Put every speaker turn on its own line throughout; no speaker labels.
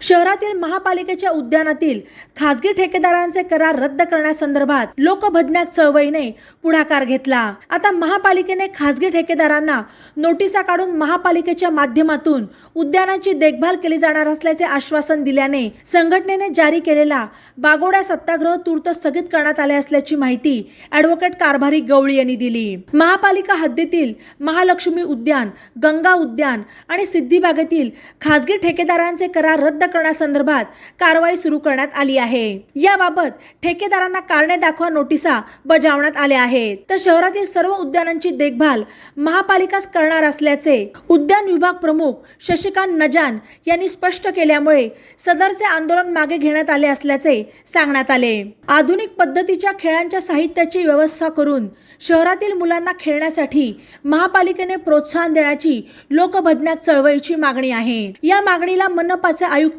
शहरातील महापालिकेच्या उद्यानातील खासगी ठेकेदारांचे करार रद्द करण्यासंदर्भात लोकभज्ञाक चळवळीने पुढाकार घेतला. आता महापालिकेने खासगी ठेकेदारांना नोटिसा काढून महापालिकेच्या माध्यमातून उद्यानाची देखभाल केली जाणार असल्याचे आश्वासन दिल्याने संघटनेने जारी केलेला बागोड्या सत्याग्रह तूर्त स्थगित करण्यात आले असल्याची माहिती ॲडव्होकेट कारभारी गवळी यांनी दिली. महापालिका हद्दीतील महालक्ष्मी उद्यान गंगा उद्यान आणि सिद्धिबागेतील खासगी ठेकेदारांचे करार रद्द करण्यासंदर्भात कारवाई सुरू करण्यात आली आहे. याबाबत ठेकेदारांना कारणे दाखवा नोटिसा बजावण्यात आल्या आहेत. तर शहरातील सर्व उद्यानांची देखभाल महापालिकाच करणार असल्याचे उद्यान विभाग प्रमुख शशिकांत नजान यांनी स्पष्ट केल्यामुळे सदरचे आंदोलन मागे घेण्यात आले असल्याचे सांगण्यात आले. आधुनिक पद्धतीच्या खेळांच्या साहित्याची व्यवस्था करून शहरातील मुलांना खेळण्यासाठी महापालिकेने प्रोत्साहन देण्याची लोकभज्ञात चळवळीची मागणी आहे. या मागणीला मनपाचे आयुक्त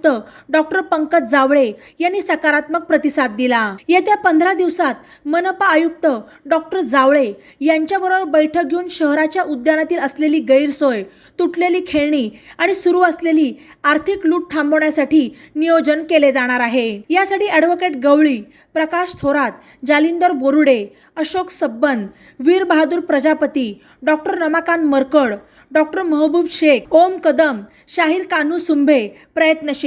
डॉक्टर पंकज जावळे यांनी सकारात्मक प्रतिसाद दिला. येत्या पंधरा दिवसात मनपा आयुक्त डॉक्टर जावळे यांच्याबरोबर बैठक घेऊन शहराच्या उद्यानातील असलेली गैरसोय तुटलेली खेळणी आणि सुरू असलेली आर्थिक लूट थांबवण्यासाठी नियोजन केले जाणार आहे. यासाठी advocate Gawali Prakash Thorat Jalindar Borude Ashok Sabban Veer Bahadur Prajapati doctor Ramakant Markad doctor Mehboob Shaikh Om Kadam शाहीर कानू सुंभे प्रयत्नशील